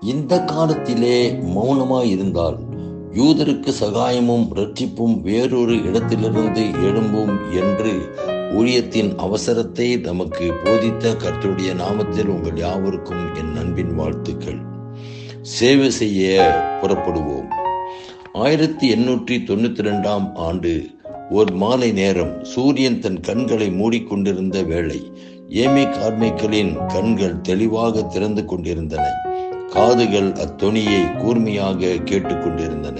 இந்த காலத்திலே மௌனமாய் இருந்தால் யூதருக்கு சகாயமும் ரட்சிப்பும் வேறொரு இடத்திலிருந்து எழும்பும் என்று ஊழியத்தின் அவசரத்தை நமக்கு போதித்த கர்த்தருடைய நாமத்தில் உங்கள் யாவருக்கும் என் அன்பின் வாழ்த்துக்கள். சேவை செய்ய புறப்படுவோம். ஆயிரத்தி எண்ணூற்றி தொண்ணூத்தி ரெண்டாம் ஆண்டு ஒரு மாலை நேரம் சூரியன் தன் கண்களை மூடிக்கொண்டிருந்த வேளை ஏமி கார்மிக்களின் கண்கள் தெளிவாக திறந்து கொண்டிருந்தன. காதுகள் அத்தொனியை கூர்மையாக கேட்டுக்கொண்டிருந்தன.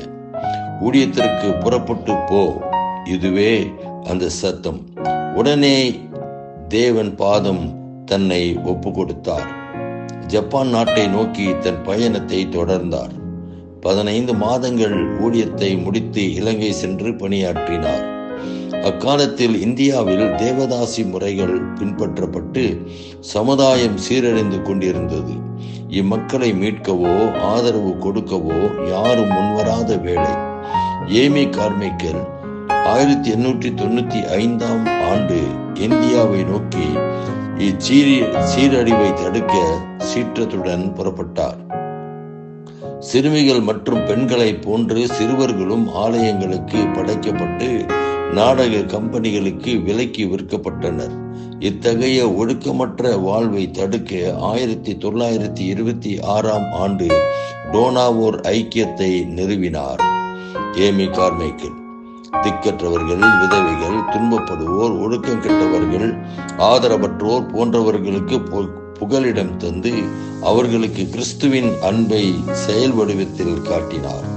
ஊழியத்திற்கு புறப்பட்டு போ இதுவே அந்த சத்தம். உடனே தேவன் பாதம் தன்னை ஒப்பு கொடுத்தார் ஜப்பான் நாட்டை நோக்கி தன் பயணத்தை தொடர்ந்தார். பதினைந்து மாதங்கள் ஊழியத்தை முடித்து இலங்கை சென்று பணியாற்றினார். அக்காலத்தில் இந்தியாவில் தேவதாசி முறைகள் பின்பற்றப்பட்டு சமுதாயம் சீரழிந்து கொண்டிருந்தது. இம்மக்களை மீட்கவோ ஆதரவு கொடுக்கவோ யாரும் முன்வராத வேளை. ஏமி கார்மிக்கல் ஆயிரத்தி எண்ணூற்றி தொண்ணூத்தி ஐந்தாம் ஆண்டு இந்தியாவை நோக்கி இச்சீரி சீரழிவை தடுக்க சீற்றத்துடன் புறப்பட்டார். சிறுமிகள் மற்றும் பெண்களை போன்று சிறுவர்களும் ஆலயங்களுக்கு படைக்கப்பட்டு நாடக கம்பெனிகளுக்கு விலைக்கு விற்கப்பட்டனர். இத்தகைய ஒழுக்கமற்ற வாழ்வை தடுக்க ஆயிரத்தி தொள்ளாயிரத்தி இருபத்தி ஆறாம் ஆண்டு டோனாவோர் ஐக்கியத்தை நிறுவினார். ஏமி கார்மைக்கல் திக்கற்றவர்கள் விதவைகள் துன்பப்படுவோர் ஒழுக்கம் கெட்டவர்கள் ஆதரவற்றோர் போன்றவர்களுக்கு புகலிடம் தந்து அவர்களுக்கு கிறிஸ்துவின் அன்பை செயல் வடிவத்தில் காட்டினார்.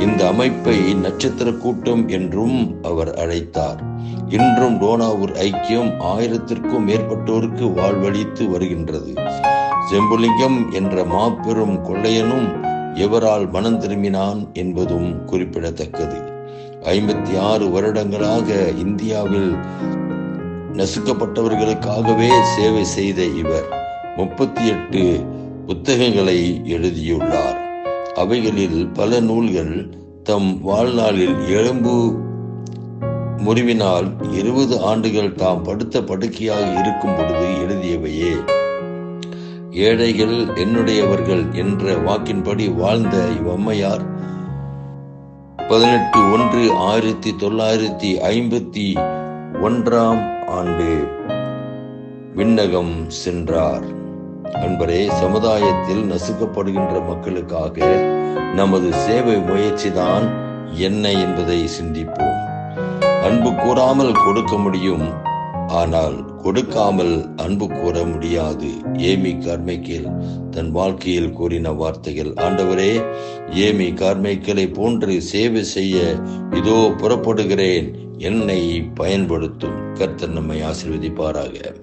இந்த அமைப்பை நட்சத்திர கூட்டம் என்றும் அவர் அழைத்தார். இன்றும் டோனாவூர் ஐக்கியம் ஆயிரத்திற்கும் மேற்பட்டோருக்கு வாழ்வழித்து வருகின்றது. செம்புலிங்கம் என்ற மாபெரும் கொள்ளையனும் எவரால் மனம் திரும்பினான் என்பதும் குறிப்பிடத்தக்கது. ஐம்பத்தி ஆறு வருடங்களாக இந்தியாவில் நசுக்கப்பட்டவர்களுக்காகவே சேவை செய்த இவர் முப்பத்தி எட்டு புத்தகங்களை எழுதியுள்ளார். அவைகளில் பல நூல்கள் தம் வாழ்நாளில் எலும்பு முறிவினால் இருபது ஆண்டுகள் தாம் படுத்த படுக்கையாக இருக்கும் பொழுது எழுதியவையே. ஏழைகள் என்னுடையவர்கள் என்ற வாக்கின்படி வாழ்ந்த இவ்வம்மையார் பதினெட்டு ஒன்று ஆயிரத்தி தொள்ளாயிரத்தி ஐம்பத்தி ஒன்றாம் ஆண்டு விண்ணகம் சென்றார். அன்பரே சமுதாயத்தில் நசுக்கப்படுகின்ற மக்களுக்காக நமது சேவை முயற்சிதான் என்ன என்பதை சிந்திப்போம். அன்பு கூறாமல் கொடுக்க முடியும் ஆனால் கொடுக்காமல் அன்பு கூற முடியாது. ஏமி கார்மைக்கேல் தன் வாழ்க்கையில் கூறின வார்த்தைகள் ஆண்டவரே ஏமி கார்மைக்கலை போன்று சேவை செய்ய இதோ புறப்படுகிறேன். என்னை பயன்படுத்தும். கர்த்தர் நம்மை ஆசிர்வதிப்பாராக.